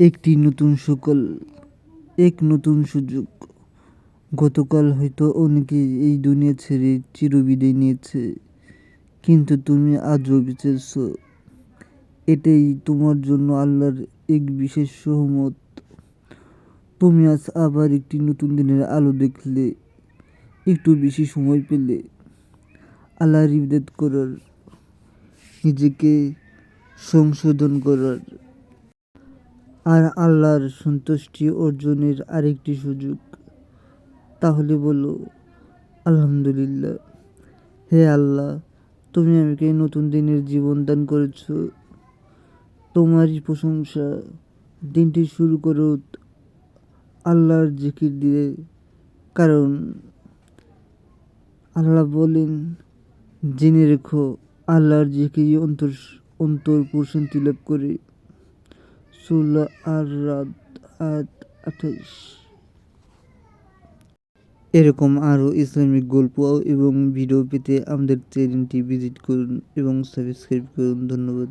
একটি নতুন সকাল, এক নতুন সুযোগ। গতকাল হয়তো অনেকে এই দুনিয়া ছেড়ে চিরবিদায় নিয়েছে, কিন্তু তুমি আজও বেঁচেছ এটাই তোমার জন্য আল্লাহর এক বিশেষ সহমত। তুমি আজ আবার একটি নতুন দিনের আলো দেখলে, একটু বেশি সময় পেলে। আল্লাহর ইবাদত করার, নিজেকে সংশোধন করার। আর আল্লাহর সন্তুষ্টি অর্জনের আরেকটি সুযোগ। তাহলে বলো, আলহামদুলিল্লাহ। হে আল্লাহ, তুমি আমাকে নতুন দিনের জীবন দান করেছ। তোমারই প্রশংসা। দিনটি শুরু করো আল্লাহর জিকির দিয়ে। কারণ আল্লাহ বলেন, জেনে রেখো, আল্লাহর জিকির অন্তর অন্তর প্রশান্তি লাভ করে। সুলা আর রাত আট আঠাইশ। এরকম আরও ইসলামিক গল্প এবং ভিডিও পেতে আমাদের চ্যানেলটি ভিজিট করুন এবং সাবস্ক্রাইব করুন। ধন্যবাদ।